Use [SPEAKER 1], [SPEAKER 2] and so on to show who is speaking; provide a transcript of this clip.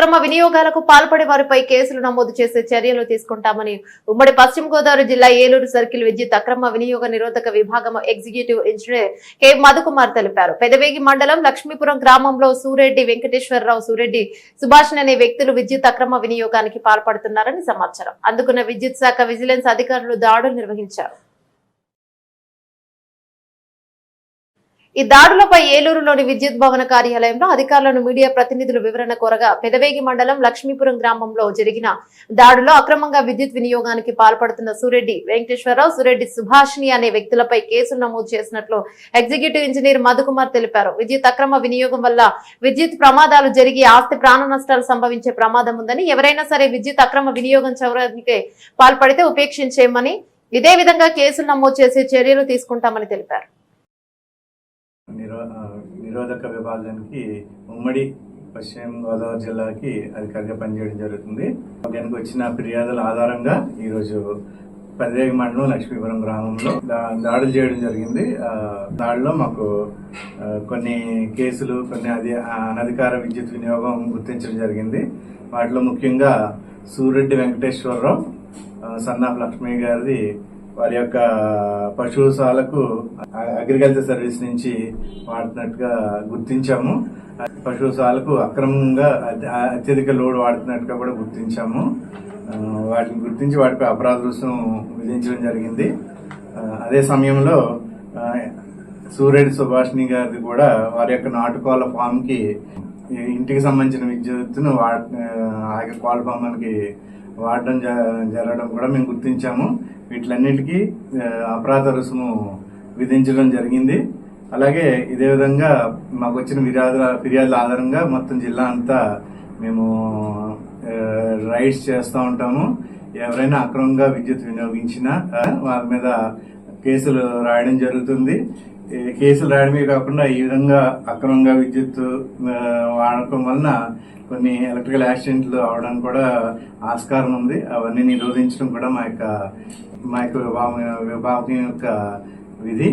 [SPEAKER 1] అక్రమ వినియోగాలకు పాల్పడే వారిపై కేసులు నమోదు చేసే చర్యలు తీసుకుంటామని ఉమ్మడి పశ్చిమ గోదావరి జిల్లా ఏలూరు సర్కిల్ విద్యుత్ అక్రమ వినియోగ నిరోధక విభాగం ఎగ్జిక్యూటివ్ ఇంజనీర్ కె మధుకుమార్ తెలిపారు. పెదవేగి మండలం లక్ష్మీపురం గ్రామంలో సూరెడ్డి వెంకటేశ్వరరావు సూరెడ్డి సుభాష్ అనే వ్యక్తులు విద్యుత్ అక్రమ వినియోగానికి పాల్పడుతున్నారని సమాచారం. అందుకున్న విద్యుత్ శాఖ విజిలెన్స్ అధికారులు దాడులు నిర్వహించారు. ఈ దాడులపై ఏలూరులోని విద్యుత్ భవన కార్యాలయంలో అధికారులను మీడియా ప్రతినిధులు వివరణ కోరగా పెదవేగి మండలం లక్ష్మీపురం గ్రామంలో జరిగిన దాడులో అక్రమంగా విద్యుత్ వినియోగానికి పాల్పడుతున్న సూరెడ్డి వెంకటేశ్వరరావు సూరెడ్డి సుభాషిణి అనే వ్యక్తులపై కేసులు నమోదు చేసినట్లు ఎగ్జిక్యూటివ్ ఇంజనీర్ మధుకుమార్ తెలిపారు. విద్యుత్ అక్రమ వినియోగం వల్ల విద్యుత్ ప్రమాదాలు జరిగి ఆస్తి ప్రాణ నష్టాలు సంభవించే ప్రమాదం ఉందని ఎవరైనా సరే విద్యుత్ అక్రమ వినియోగం చౌరానికి పాల్పడితే ఉపేక్షించేయమని ఇదే విధంగా కేసులు నమోదు చేసే చర్యలు తీసుకుంటామని తెలిపారు.
[SPEAKER 2] నిరో నిరోధక విభాగానికి ఉమ్మడి పశ్చిమ గోదావరి జిల్లాకి అధికారిగా పనిచేయడం జరుగుతుంది. దానికి వచ్చిన ఫిర్యాదుల ఆధారంగా ఈరోజు పదివేగ మండలం లక్ష్మీపురం గ్రామంలో దా- దాడులు చేయడం జరిగింది. దాడిలో మాకు కొన్ని కేసులు కొన్ని అది అనధికార విద్యుత్ వినియోగం గుర్తించడం జరిగింది. వాటిలో ముఖ్యంగా సూరెడ్డి వెంకటేశ్వరరావు సన్ ఆఫ్ లక్ష్మి గారిది వారి యొక్క పశుశాలకు అగ్రికల్చర్ సర్వీస్ నుంచి వాడుతున్నట్టుగా గుర్తించాము. పశుశాలకు అక్రమంగా అత్య- అత్యధిక లోడ్ వాడుతున్నట్టుగా కూడా గుర్తించాము. వాటిని గుర్తించి వాటిపై అపరాధ రుసుం విధించడం జరిగింది. అదే సమయంలో ఆ, సూర్యుడి సుభాషిణి గారిది కూడా వారి యొక్క నాటుకోళ్ళ ఫామ్కి ఇంటికి సంబంధించిన విద్యుత్తును వా ఆ యొక్క కోళ్ళ ఫామ్ వాడడం జ- జరగడం కూడా మేము గుర్తించాము. వీటిలన్నిటికీ అపరాధ రుసుము విధించడం జరిగింది. అలాగే ఇదే విధంగా మాకు వచ్చిన ఫిర్యాదుల ఫిర్యాదుల ఆధారంగా మొత్తం జిల్లా అంతా మేము రైడ్స్ చేస్తూ ఉంటాము. ఎవరైనా అక్రమంగా విద్యుత్ వినియోగించినా వారి మీద కేసులు రాయడం జరుగుతుంది. కేసులు రాయడమే కాకుండా ఈ విధంగా అక్రమంగా విద్యుత్ వాడకం వలన కొన్ని ఎలక్ట్రికల్ యాక్సిడెంట్లు అవడానికి కూడా ఆస్కారం ఉంది. అవన్నీ నిరోధించడం కూడా మా యొక్క మా యొక్క విభాగం యొక్క విధి.